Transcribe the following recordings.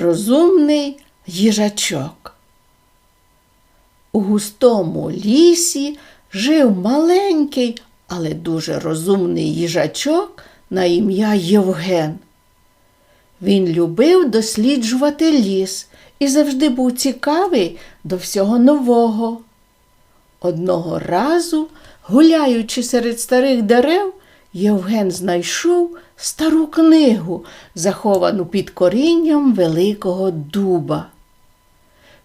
Розумний їжачок. У густому лісі жив маленький, але дуже розумний їжачок на ім'я Євген. Він любив досліджувати ліс і завжди був цікавий до всього нового. Одного разу, гуляючи серед старих дерев, Євген знайшов стару книгу, заховану під корінням великого дуба.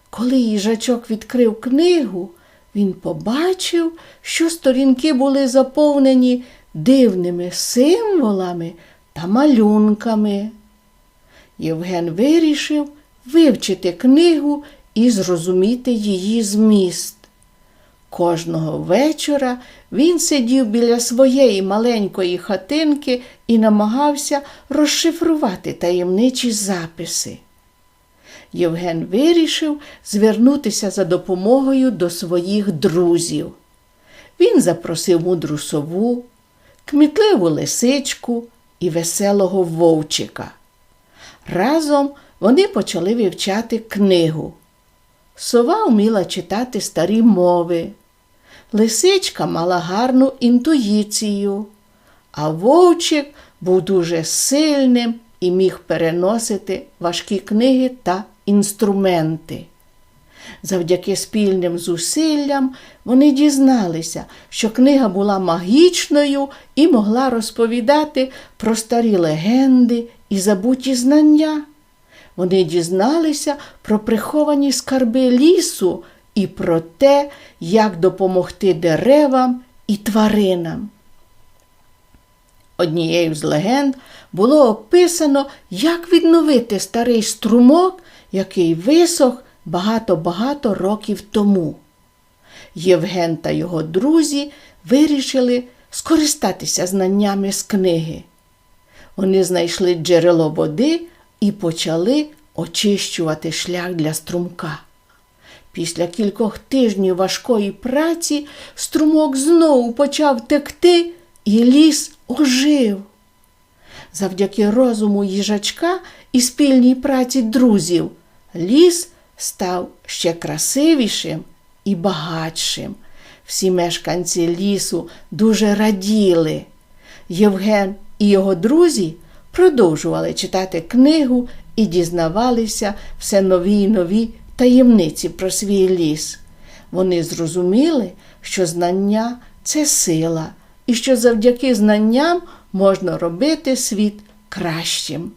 Коли їжачок відкрив книгу, він побачив, що сторінки були заповнені дивними символами та малюнками. Євген вирішив вивчити книгу і зрозуміти її зміст. Кожного вечора він сидів біля своєї маленької хатинки і намагався розшифрувати таємничі записи. Євген вирішив звернутися за допомогою до своїх друзів. Він запросив мудру сову, кмітливу лисичку і веселого вовчика. Разом вони почали вивчати книгу. Сова вміла читати старі мови. Лисичка мала гарну інтуїцію, а вовчик був дуже сильним і міг переносити важкі книги та інструменти. Завдяки спільним зусиллям вони дізналися, що книга була магічною і могла розповідати про старі легенди і забуті знання. Вони дізналися про приховані скарби лісу і про те, як допомогти деревам і тваринам. Однією з легенд було описано, як відновити старий струмок, який висох багато-багато років тому. Євген та його друзі вирішили скористатися знаннями з книги. Вони знайшли джерело води і почали очищувати шлях для струмка. Після кількох тижнів важкої праці струмок знову почав текти, і ліс ожив. Завдяки розуму їжачка і спільній праці друзів ліс став ще красивішим і багатшим. Всі мешканці лісу дуже раділи. Євген і його друзі продовжували читати книгу і дізнавалися все нові й нові таємниці про свій ліс. Вони зрозуміли, що знання це сила, і що завдяки знанням можна робити світ кращим.